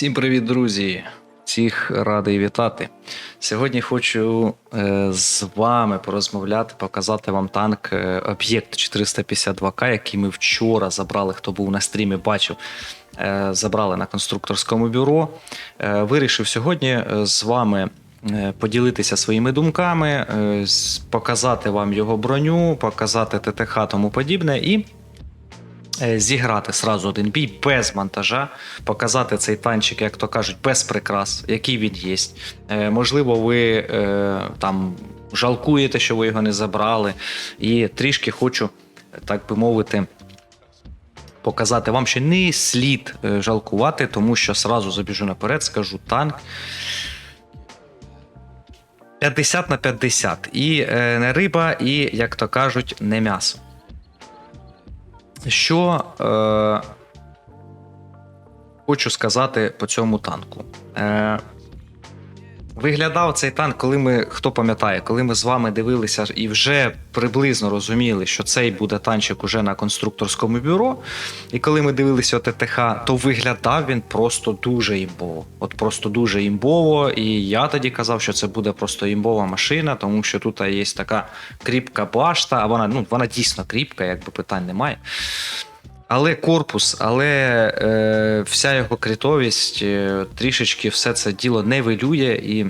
Всім привіт, друзі! Всіх радий вітати. Сьогодні хочу е, з вами порозмовляти, показати вам танк е, об'єкт 452К, який ми вчора забрали. Хто був на стрімі, бачив, е, забрали на конструкторському бюро. Вирішив сьогодні з вами. Поділитися своїми думками, показати вам його броню, показати ТТХ тому подібне, і зіграти сразу один бій без монтажа, показати цей танчик, як то кажуть, без прикрас, який він є. Е, Можливо, ви е, там жалкуєте, що ви його не забрали. І трішки хочу, так би мовити. Показати вам, що не слід е, жалкувати, тому що сразу забіжу наперед, скажу танк 50 на 50. І е, не риба, і, як то кажуть, не м'ясо. Що е, хочу сказати по цьому танку. Е, виглядав цей танк, коли ми, хто пам'ятає, коли ми з вами дивилися і вже приблизно розуміли, що цей буде танчик уже на конструкторському бюро. І коли ми дивилися ОТТХ, то виглядав він просто дуже імбово. От просто дуже імбово. І я тоді казав, що це буде просто імбова машина, тому що тут є така кріпка башта, а вона, ну, вона дійсно кріпка, якби питань немає. Але корпус, але е, вся його критовість, е, трішечки все це діло не вилює і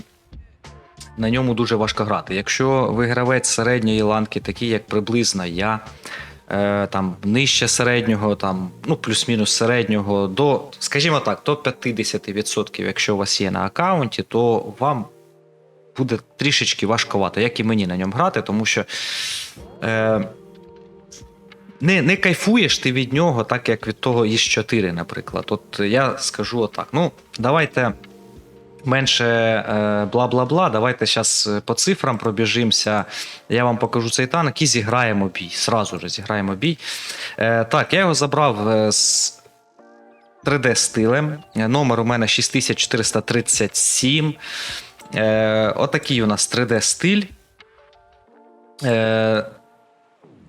на ньому дуже важко грати. Якщо ви гравець середньої ланки, такий як приблизно я, е, там нижче середнього, там, ну плюс-мінус середнього, до, скажімо так, до 50%, якщо у вас є на аккаунті, то вам буде трішечки важкувато, як і мені на ньому грати, тому що. Е, не, не кайфуєш ти від нього, так як від того із 4, наприклад. От я скажу отак. Ну, давайте менше е, бла-бла-бла. Давайте зараз по цифрам пробіжимося. Я вам покажу цей танк і зіграємо бій. Сразу же зіграємо бій. Е, так, я його забрав е, з 3D стилем. Е, Номер у мене 6437. Е, отакий у нас 3D стиль. Е,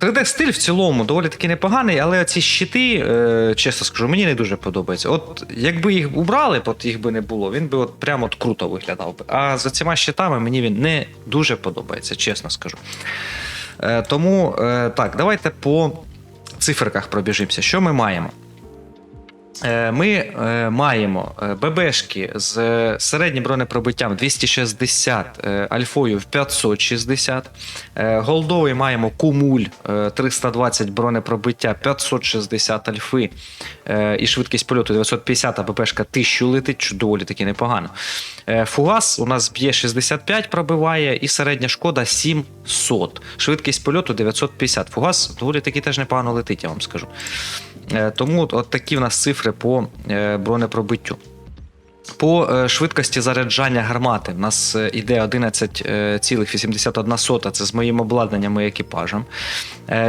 3D стиль в цілому доволі таки непоганий, але ці щити, е, чесно скажу, мені не дуже подобаються. От якби їх убрали, от їх би не було, він би от прямо от круто виглядав би. А за цими щитами мені він не дуже подобається, чесно скажу. Е, тому е, так, давайте по циферках пробіжимося. Що ми маємо? Е, Ми е, маємо е, ББшки з середнім бронепробиттям 260, е, альфою в 560. Е, Голдовий маємо кумуль е, 320 бронепробиття, 560 альфи і швидкість польоту 950, а ББшка 1000 летить, що доволі таки непогано. Фугас у нас б'є 65, пробиває, і середня шкода 700. Швидкість польоту 950. Фугас доволі таки теж непогано летить, я вам скажу. Е, Тому от такі в нас цифри по е, бронепробиттю. По е, швидкості заряджання гармати в нас іде 11,81, це з моїм обладнанням і екіпажем.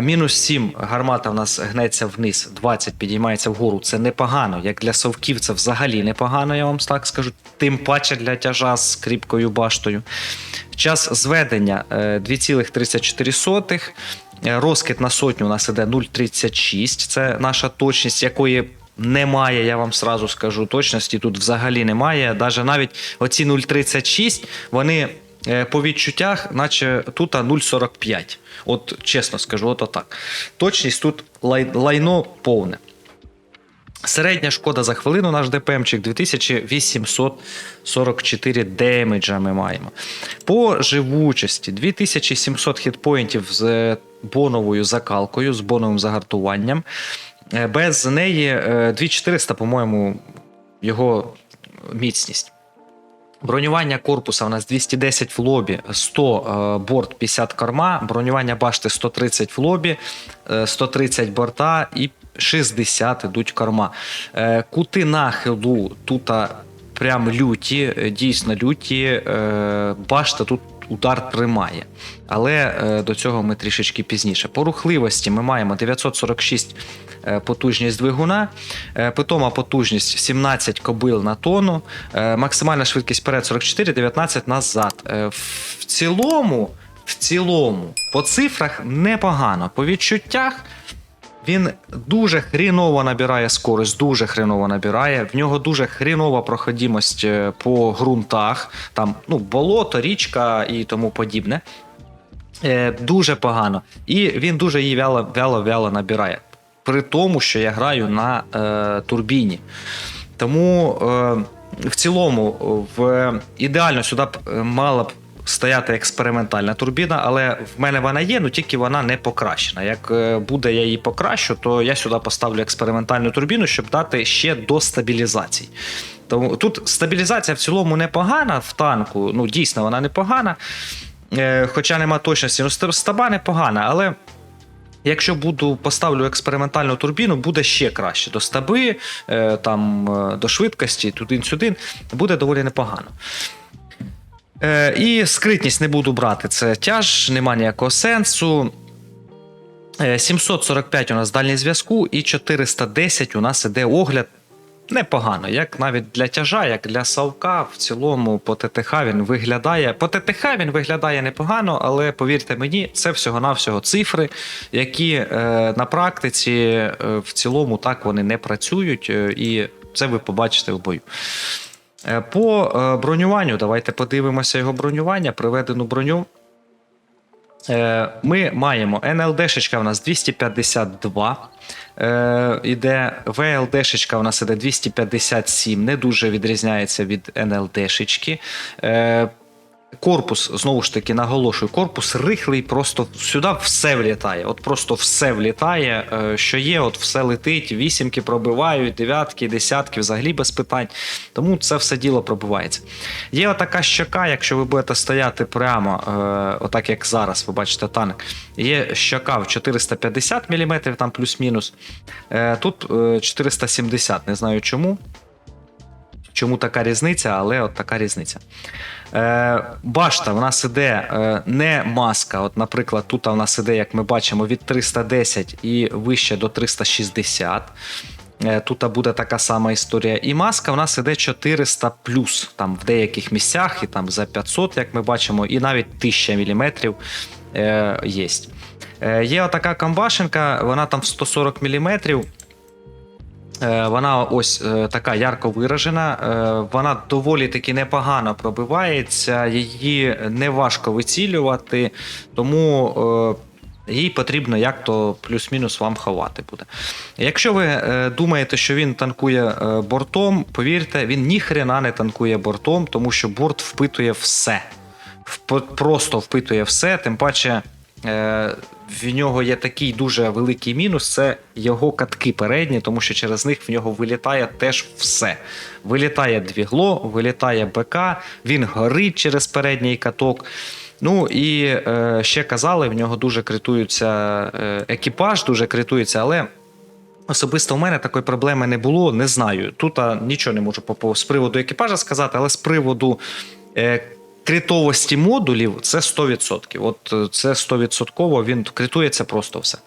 Мінус 7 гармата в нас гнеться вниз, 20 підіймається вгору. Це непогано. Як для совків, це взагалі непогано, я вам так скажу. Тим паче для тяжа з кріпкою баштою. Час зведення е, 2,34. Е, Розкид на сотню у нас іде 0,36. Це наша точність, якої немає, я вам сразу скажу. Точності тут взагалі немає. Даже навіть оці 0,36, вони е, по відчуттях, наче тут 0,45. От чесно скажу, от так. Точність тут лай, лайно повне. Середня шкода за хвилину наш ДПМчик 2844 демеджа ми маємо. По живучості 2700 хітпоінтів з е, боновою закалкою, з боновим загартуванням. Е, Без неї е, 2400, по-моєму, його міцність. Бронювання корпуса у нас 210 в лобі, 100 е, борт, 50 корма, бронювання башти 130 в лобі, е, 130 борта і 60 ідуть корма. Е, Кути нахилу тут прям люті, е, дійсно люті. е, Башта тут удар тримає. Але е, до цього ми трішечки пізніше. По рухливості ми маємо 946 е, потужність двигуна, е, питома потужність 17 кобил на тонну, максимальна швидкість перед 44, 19 назад. В цілому, в цілому, по цифрах непогано. По відчуттях Він дуже хріново набирає скорость, дуже хріново набирає. В нього дуже хрінова проходимость е, по ґрунтах, там ну, болото, річка і тому подібне. Е, дуже погано. І він дуже її вяло, вяло, вяло набирає. При тому, що я граю на е, турбіні. Тому е, в цілому, в, ідеально сюди б е, мала б стояти експериментальна турбіна, але в мене вона є, ну тільки вона не покращена. Як е, буде я її покращу, то я сюди поставлю експериментальну турбіну, щоб дати ще до стабілізації. Тому тут стабілізація в цілому непогана в танку. Ну, дійсно, вона непогана. Е, хоча нема точності. Ну, стаба непогана, але. Якщо буду поставлю експериментальну турбіну, буде ще краще. До стаби, е, там, до швидкості, туди-сюди, буде доволі непогано. Е, і скритність не буду брати. Це тяж, нема ніякого сенсу. Е, 745 у нас дальній зв'язку, і 410 у нас іде огляд. Непогано, як навіть для тяжа, як для Савка, в цілому по ТТХ він виглядає. По ТТХ він виглядає непогано, але повірте мені, це всього-навсього цифри, які е, на практиці е, в цілому так вони не працюють, е, і це ви побачите в бою. Е, По е, бронюванню, давайте подивимося його бронювання, приведену броню. Е, Ми маємо НЛДшечка у нас 252. Е, Іде ВЛДшечка у нас іде 257, не дуже відрізняється від НЛДшечки. Корпус, знову ж таки, наголошую, корпус рихлий, просто сюди все влітає. От просто все влітає, е, що є, от все летить, вісімки пробивають, дев'ятки, десятки, взагалі без питань. Тому це все діло пробивається. Є отака щока, якщо ви будете стояти прямо, е, отак як зараз, ви бачите танк. Є щока в 450 мм, там плюс-мінус. Е, Тут е, 470, не знаю чому. Чому така різниця, але от така різниця. Е, башта в нас іде е, не маска. От, наприклад, тут в нас іде, як ми бачимо, від 310 і вище до 360. Е, Тут буде така сама історія. І маска в нас іде 400 плюс, там в деяких місцях, і там за 500, як ми бачимо, і навіть 1000 мм е, є. Е, є отака камбашенка, вона там в 140 мм. Е, Вона ось е, така ярко виражена, е, вона доволі таки непогано пробивається, її не важко вицілювати, тому їй потрібно як то плюс-мінус вам ховати буде. Якщо ви думаєте, що він танкує бортом, повірте, він ніхрена не танкує бортом, тому що борт впитує все. Просто впитує все, тим паче. В нього є такий дуже великий мінус це його катки передні, тому що через них в нього вилітає теж все. Вилітає двігло, вилітає БК, він горить через передній каток. Ну і е, ще казали, в нього дуже критується е, екіпаж, дуже критується, але. Особисто у мене такої проблеми не було, не знаю. Тут а, нічого не можу по, з приводу екіпажа сказати, але з приводу е, критовості модулів це 100%. От е, це 100%, він критується просто все.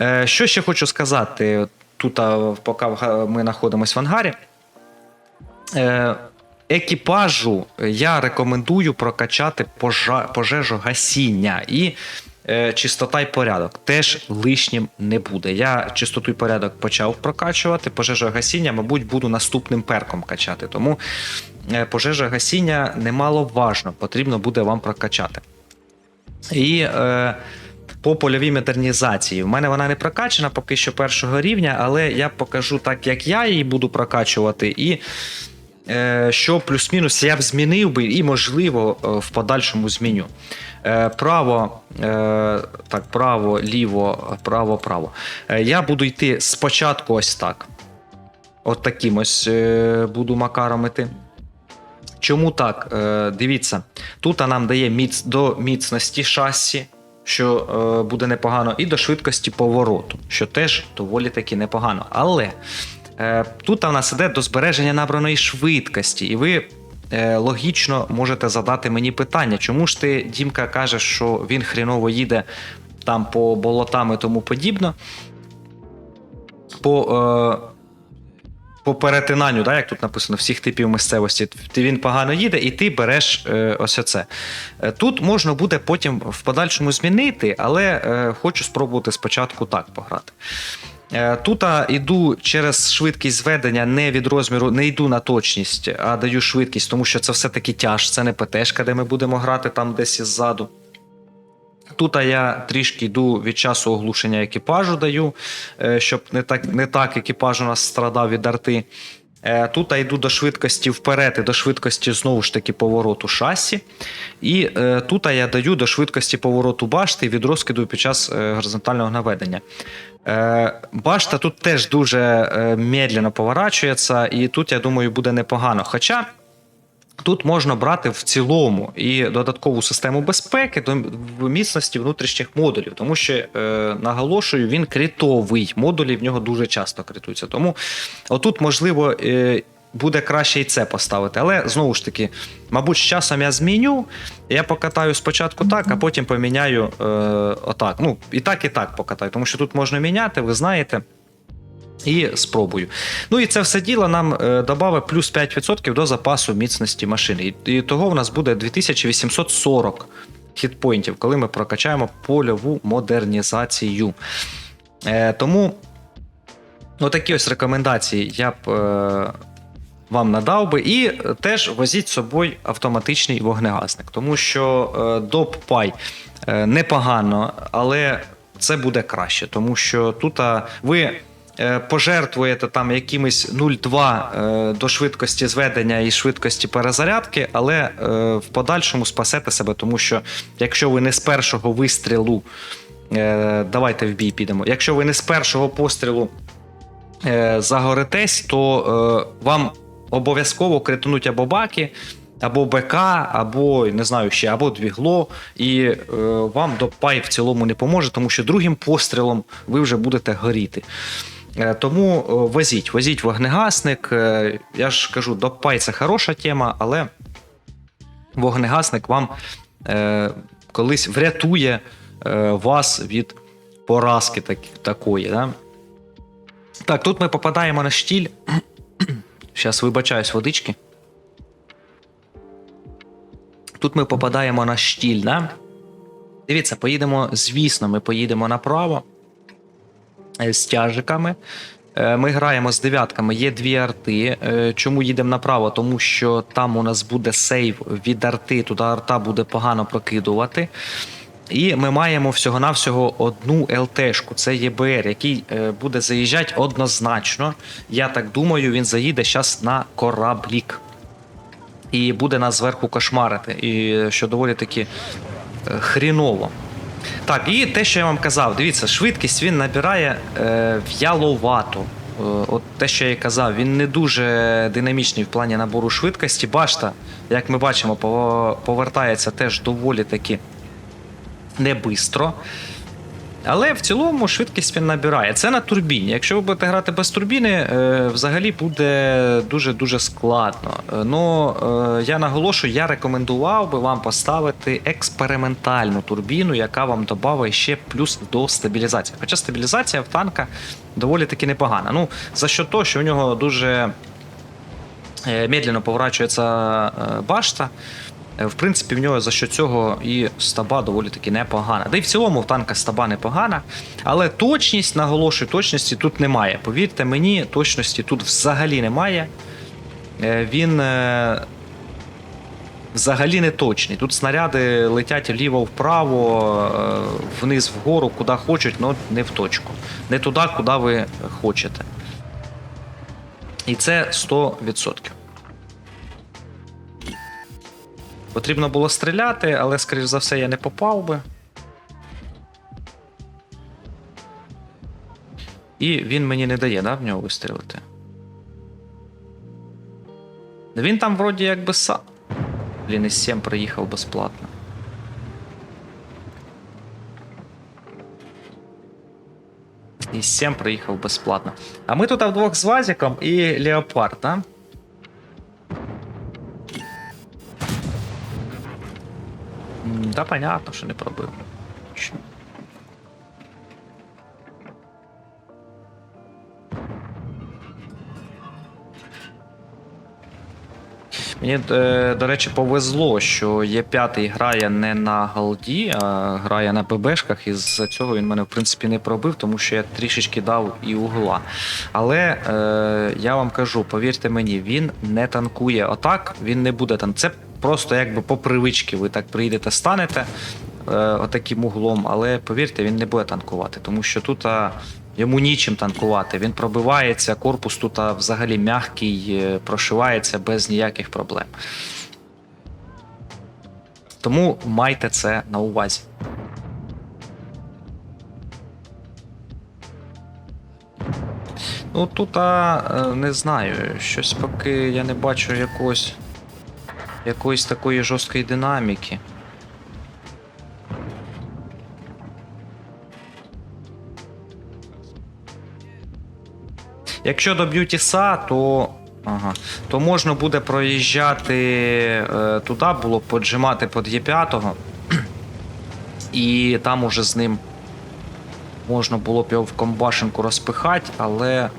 Е, що ще хочу сказати? Тут, поки ми знаходимося в ангарі. Е, екіпажу я рекомендую прокачати пожежогасіння і е, чистота і порядок теж лишнім не буде. Я чистоту і порядок почав прокачувати. Пожежогасіння, мабуть, буду наступним перком качати. Тому е, пожежогасіння немаловажно, потрібно буде вам прокачати. І е, по польовій модернізації. В мене вона не прокачана поки що першого рівня, але я покажу так, як я її буду прокачувати, і е, що плюс-мінус я б змінив би, і, можливо, е, в подальшому зміню. Е, право, е, так, право, ліво, право, право. Е, я буду йти спочатку ось так. От таким ось е, буду макаром іти. Чому так? Е, дивіться, тут нам дає міц до міцності шасі, що е, буде непогано, і до швидкості повороту, що теж доволі таки непогано. Але е, тут у нас іде до збереження набраної швидкості, і ви е, логічно можете задати мені питання, чому ж ти, Дімка, кажеш, що він хріново їде там по болотам і тому подібно. По, е, по перетинанню, да, як тут написано, всіх типів місцевості, він погано їде, і ти береш е, ось оце. Е, Тут можна буде потім в подальшому змінити, але е, хочу спробувати спочатку так пограти. Е, Тут іду через швидкість зведення не від розміру, не йду на точність, а даю швидкість, тому що це все-таки тяж, це не ПТшка, де ми будемо грати там десь іззаду. Тут я трішки йду від часу оглушення екіпажу даю, е, щоб не так, не так екіпаж у нас страдав від арти. Е, Тут я йду до швидкості вперед і до швидкості знову ж таки повороту шасі. І е, тут я даю до швидкості повороту башти від розкиду під час горизонтального наведення. Башта тут теж дуже медленно поворачується, і тут, я думаю, буде непогано. Хоча Тут можна брати в цілому і додаткову систему безпеки до міцності внутрішніх модулів, тому що е, наголошую, він критовий. Модулі в нього дуже часто критуються. Тому отут, можливо, е, буде краще і це поставити. Але знову ж таки, мабуть, з часом я зміню. Я покатаю спочатку так, а потім поміняю е, отак. Ну, і так, і так покатаю, тому що тут можна міняти, ви знаєте. І спробую. Ну і це все діло нам е, додавить плюс 5% до запасу міцності машини. І, того в нас буде 2840 хітпоінтів, коли ми прокачаємо польову модернізацію. Е, тому отакі ось рекомендації я б е, вам надав би. І теж возіть з собою автоматичний вогнегасник, тому що е, доп пай е, непогано, але це буде краще, тому що тут ви пожертвуєте там якимись 0,2 е, до швидкості зведення і швидкості перезарядки, але е, в подальшому спасете себе, тому що якщо ви не з першого вистрілу, е, давайте в бій підемо. Якщо ви не з першого пострілу е, загоритесь, то е, вам обов'язково критнуть або баки, або БК, або не знаю ще, або двігло, і е, вам допай в цілому не поможе, тому що другим пострілом ви вже будете горіти. Е, Тому возіть, возіть вогнегасник. Е, Я ж кажу, допай це хороша тема, але вогнегасник вам е, колись врятує вас від поразки так, такої. Да? Так, тут ми попадаємо на штіль. Зараз вибачаюсь водички. Тут ми попадаємо на штіль, да? Дивіться, поїдемо, звісно, ми поїдемо направо з тяжиками. Е, Ми граємо з дев'ятками, є дві арти. Е, Чому їдемо направо? Тому що там у нас буде сейв від арти, туди арта буде погано прокидувати. І ми маємо всього-навсього одну ЛТшку, це ЄБР, який е, буде заїжджати однозначно. Я так думаю, він заїде зараз на кораблік. І буде нас зверху кошмарити. І що доволі таки е, хріново. Так, і те, що я вам казав, дивіться, швидкість він набирає е, в'яловату. Е, от те, що я казав, він не дуже динамічний в плані набору швидкості. Башта, як ми бачимо, повертається теж доволі таки не бистро. Але в цілому швидкість він набирає. Це на турбіні. Якщо ви будете грати без турбіни, е, взагалі буде дуже-дуже складно. Е, Ну, е, я наголошую, я рекомендував би вам поставити експериментальну турбіну, яка вам додавить ще плюс до стабілізації. Хоча стабілізація в танка доволі таки непогана. Ну, за що того, що у нього дуже медленно поворачується башта. Е, В принципі, в нього за що цього і стаба доволі таки непогана. Да й в цілому в танка стаба непогана. Але точність, наголошую, точності тут немає. Повірте мені, точності тут взагалі немає. Е, Він е, взагалі не точний. Тут снаряди летять вліво-вправо, е, вниз вгору, куди хочуть, але не в точку. Не туди, куди ви хочете. І це 100%. Потрібно було стріляти, але, скоріш за все, я не попав би. І він мені не дає, да, в нього вистрілити. Він там вроді якби сам. Блін, із 7 приїхав безплатно. Із 7 приїхав безплатно. А ми тут вдвох з Вазіком і Леопард, да? Да, понятно, що не пробив. Мені, е, до речі, повезло, що Є5 грає не на голді, а грає на ББшках, і з-за цього він мене, в принципі, не пробив, тому що я трішечки дав і угла. Але е, я вам кажу, повірте мені, він не танкує отак, він не буде там. Це просто якби по привичці. Ви так прийдете, станете е, отаким углом, але повірте, він не буде танкувати, тому що тут. А, Йому нічим танкувати. Він пробивається, корпус тут а, взагалі м'який, е, прошивається без ніяких проблем. Тому майте це на увазі. Ну тут а, е, не знаю, щось поки я не бачу якогось, якоїсь такої жорсткої динаміки. Якщо доб'ють Тіса, то. Ага. То можна буде проїжджати е, туди, було поджимати під Є5. І там уже з ним можна було б його в комбашенку розпихати, але.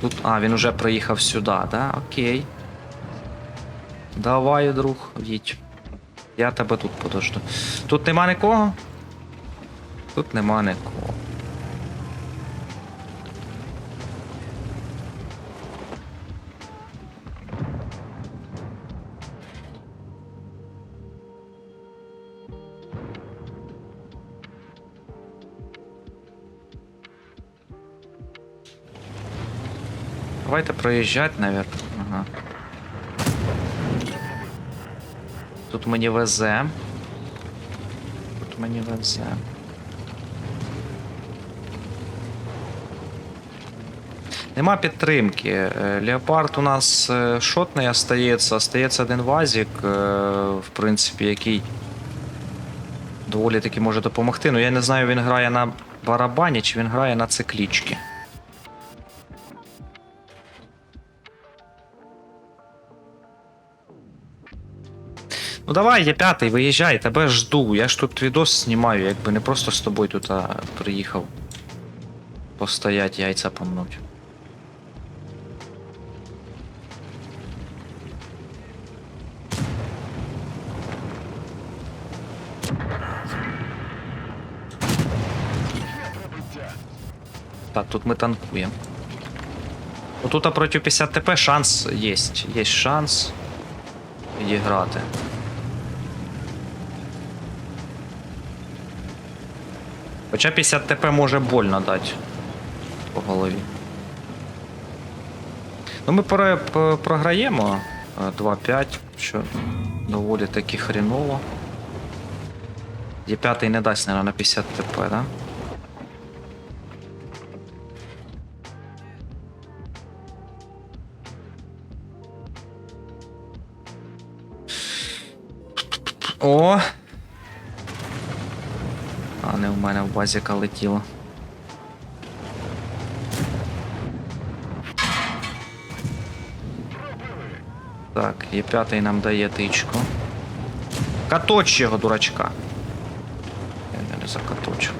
Тут. А, він уже приїхав сюди, да? Окей. Давай, друг, їдь. Я тебе тут подожду. Тут нема нікого? Тут нема нікого. Давайте проїжджати, наверное. Ага. Тут мені везе. Тут мені везе. Нема підтримки. Е, Леопард у нас е, шотний остається. Остається один вазік, е, в принципі, який доволі таки може допомогти. Ну я не знаю, він грає на барабані чи він грає на циклічці. Ну давай, я п'ятий, виїжджай, тебе жду. Я ж тут відос знімаю, якби не просто з тобою тут а, приїхав. Постоять, яйця помнуть. Так, тут ми танкуємо. Отут проти 50 ТП шанс є. Є шанс відіграти. Хоча 50 ТП може больно дати по голові. Ну, ми про- програємо е, 2-5, що доволі таки хріново. Є п'ятий не дасть, наверное, на 50 ТП, да? О! А не в мене в базіка летіло. Так, є п'ятий нам дає тичку. Каточ його, дурачка. Я не закаточу.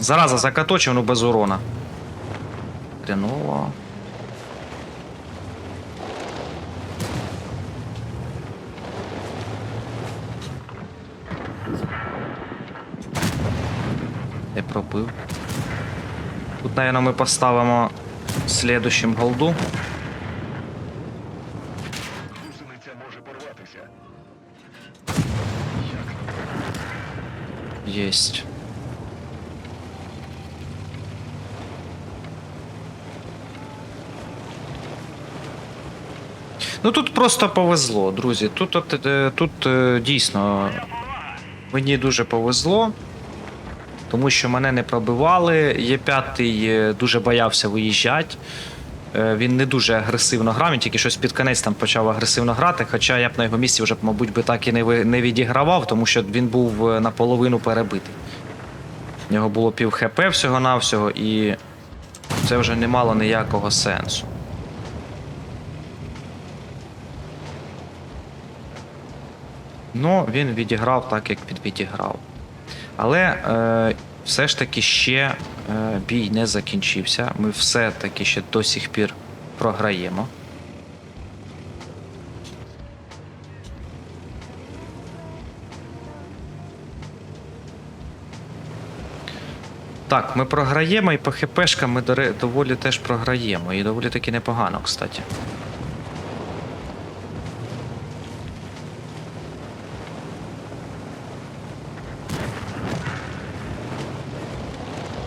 Зараза, закаточив, ну без урона. Хреново. Я пробив. Тут, наверное, ми поставимо слідущим голду. Єсть. Ну тут просто повезло, друзі. Тут, е, тут е, дійсно мені дуже повезло, тому що мене не пробивали. Є п'ятий е, дуже боявся виїжджати. Е, Він не дуже агресивно грав, він тільки щось під конець там почав агресивно грати. Хоча я б на його місці вже, мабуть, би так і не, відігравав, тому що він був е, наполовину перебитий. В нього було пів ХП всього-навсього, і це вже не мало ніякого сенсу. Ну, він відіграв так, як підвідіграв. Але е, все ж таки ще е, бій не закінчився. Ми все-таки ще до сих пір програємо. Так, ми програємо і по хпшкам ми доволі теж програємо. І доволі таки непогано, кстати.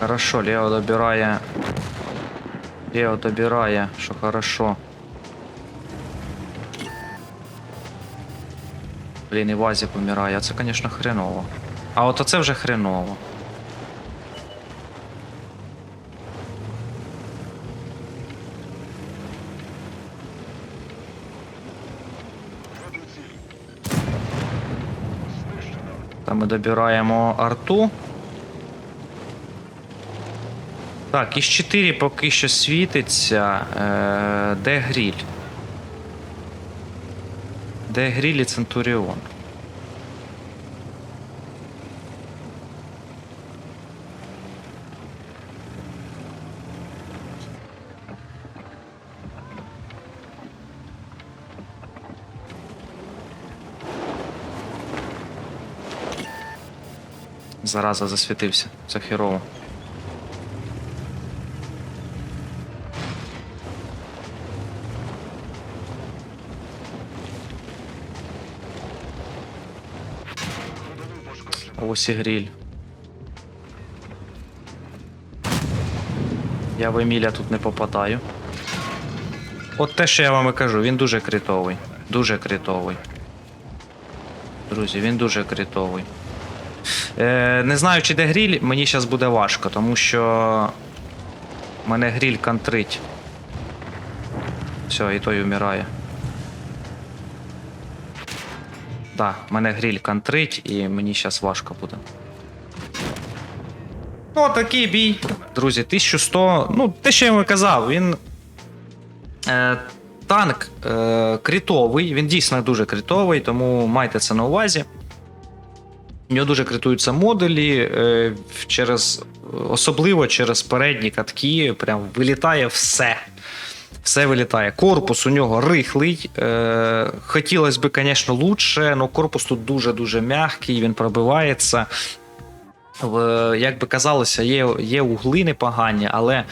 Хорошо, Лео добирає. Лео добирає, що хорошо. Блін, і Вазі помирає, а це, звісно, хреново. А от оце вже хреново. Там ми добираємо арту. Так, із 4 поки що світиться. Е, де гріль? Де гріль і Центуріон? Зараза засвітився. Це херово. Ось і гріль. Я в Еміля тут не попадаю. От те, що я вам і кажу, він дуже критовий. Дуже критовий. Друзі, він дуже критовий. Е, не знаю, чи де гріль, мені зараз буде важко, тому що мене гріль контрить. Все, і той вмирає. Так, мене гріль контрить, і мені зараз важко буде. Ну, такий бій. Друзі, 1100. Ну, те, що я вам казав, він. Е, танк е, критовий, він дійсно дуже критовий, тому майте це на увазі. У нього дуже критуються модулі, е, через, особливо через передні катки, прям вилітає все. Все вилітає. Корпус у нього рихлий. Е, хотілося б, звісно, лучше, але корпус тут дуже-дуже м'який, він пробивається. Як би казалося, є, є угли непогані, але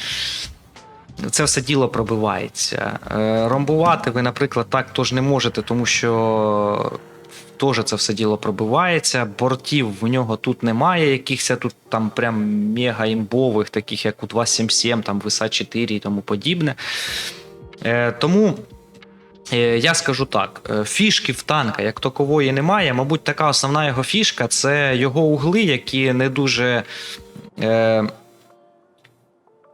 це все діло пробивається. Е, Ромбувати ви, наприклад, так теж не можете, тому що теж це все діло пробивається. Бортів в нього тут немає, якихось тут там прям мега імбових, таких як у 277, там виса 4 і тому подібне. Е, Тому. е, Я скажу так: е, фішки в танка як такової немає. Мабуть, така основна його фішка це його угли, які не дуже.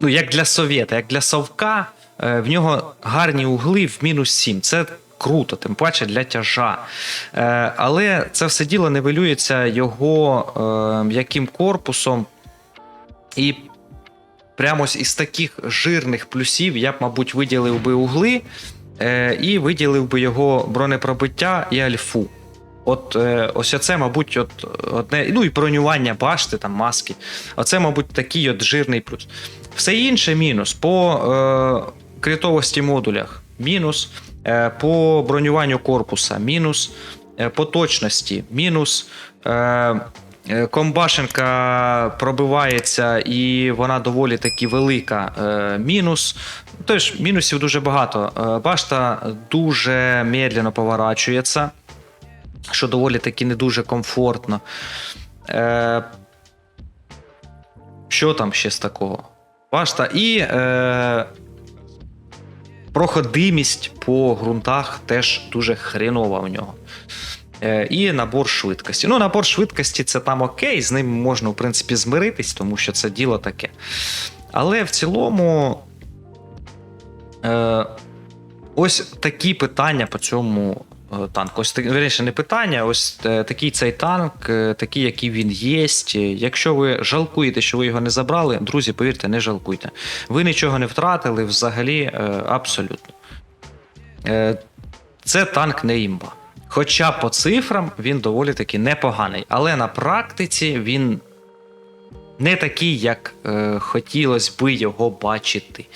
Ну, як для совєта, як для совка, в нього гарні угли в мінус 7. Це круто, тим паче для тяжа. Але це все діло нивелюється його м'яким корпусом. І прямо із таких жирних плюсів я б, мабуть, виділив би угли е, і виділив би його бронепробиття і альфу. От е, ось це, мабуть, от одне. Ну і бронювання башти, там маски. Оце, мабуть, такий от жирний плюс. Все інше мінус. По е, критовості модулях мінус, е, по бронюванню корпуса мінус, е, по точності мінус. Е, Комбашенка пробивається і вона доволі таки велика. Е, мінус. Тож, мінусів дуже багато. Е, башта дуже медленно поворачується, що доволі таки не дуже комфортно. Е, що там ще з такого? Башта і е, проходимість по ґрунтах теж дуже хренова в нього. Е, і набор швидкості. Ну, набор швидкості це там окей, з ним можна, в принципі, змиритись, тому що це діло таке. Але в цілому. Е, ось такі питання по цьому е, танку. Ось вірніше, не питання, ось е, такий цей танк, такий, який він є. Якщо ви жалкуєте, що ви його не забрали, друзі, повірте, не жалкуйте. Ви нічого не втратили взагалі абсолютно. Е, Це танк не імба. Хоча по цифрам він доволі таки непоганий. Але на практиці він не такий, як е, хотілося би його бачити.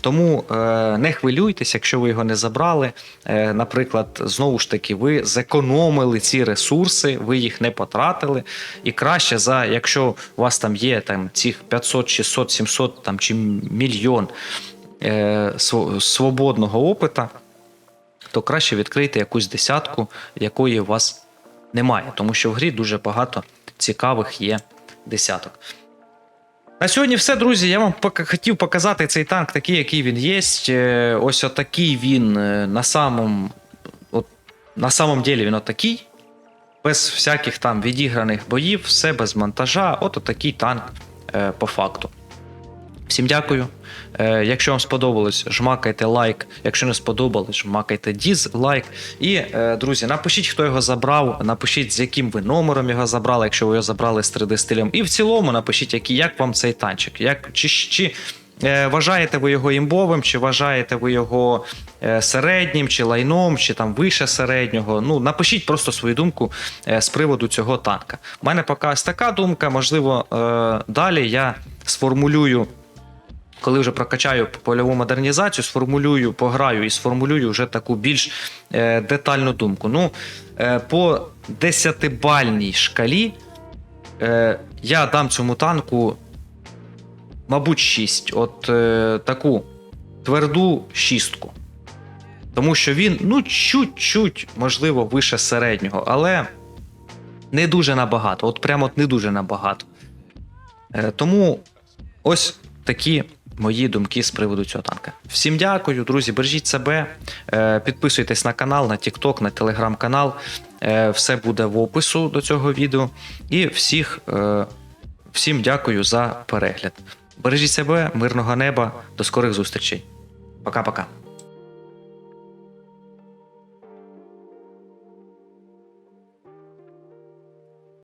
Тому е, не хвилюйтесь, якщо ви його не забрали. Е, наприклад, знову ж таки, ви зекономили ці ресурси, ви їх не потратили. І краще за, якщо у вас там є там, цих 500, 600, 700 там, чи мільйон е, св- свободного опита, то краще відкрийте якусь десятку, якої у вас немає, тому що в грі дуже багато цікавих є десяток. На сьогодні все, друзі. Я вам хотів показати цей танк такий, який він є. Е, Ось отакий він е, на самом, от, на самом деле він отакий. Без всяких там відіграних боїв, все без монтажа. От отакий танк е, по факту. Всім дякую. Е, якщо вам сподобалось, жмакайте лайк. Якщо не сподобалось, жмакайте дізлайк. І, е, друзі, напишіть, хто його забрав, напишіть, з яким ви номером його забрали, якщо ви його забрали з 3D-стилем. І в цілому напишіть, які, як вам цей танчик. Як, чи, чи е, вважаєте ви його імбовим, чи вважаєте ви його середнім, чи лайном, чи там вище середнього. Ну, напишіть просто свою думку з приводу цього танка. У мене поки ось така думка, можливо, далі я сформулюю коли вже прокачаю польову модернізацію, сформулюю, пограю і сформулюю вже таку більш е, детальну думку. Ну, е, по 10-бальній шкалі е, я дам цьому танку, мабуть, 6. От таку тверду шістку. Тому що він, ну, чуть-чуть, можливо, вище середнього, але не дуже набагато. От прямо от не дуже набагато. Тому ось такі мої думки з приводу цього танка. Всім дякую, друзі. Бережіть себе, е, підписуйтесь на канал, на TikTok, на телеграм-канал. Е, Все буде в опису до цього відео. І всіх, е, всім дякую за перегляд. Бережіть себе, мирного неба, до скорих зустрічей. Пока-пока.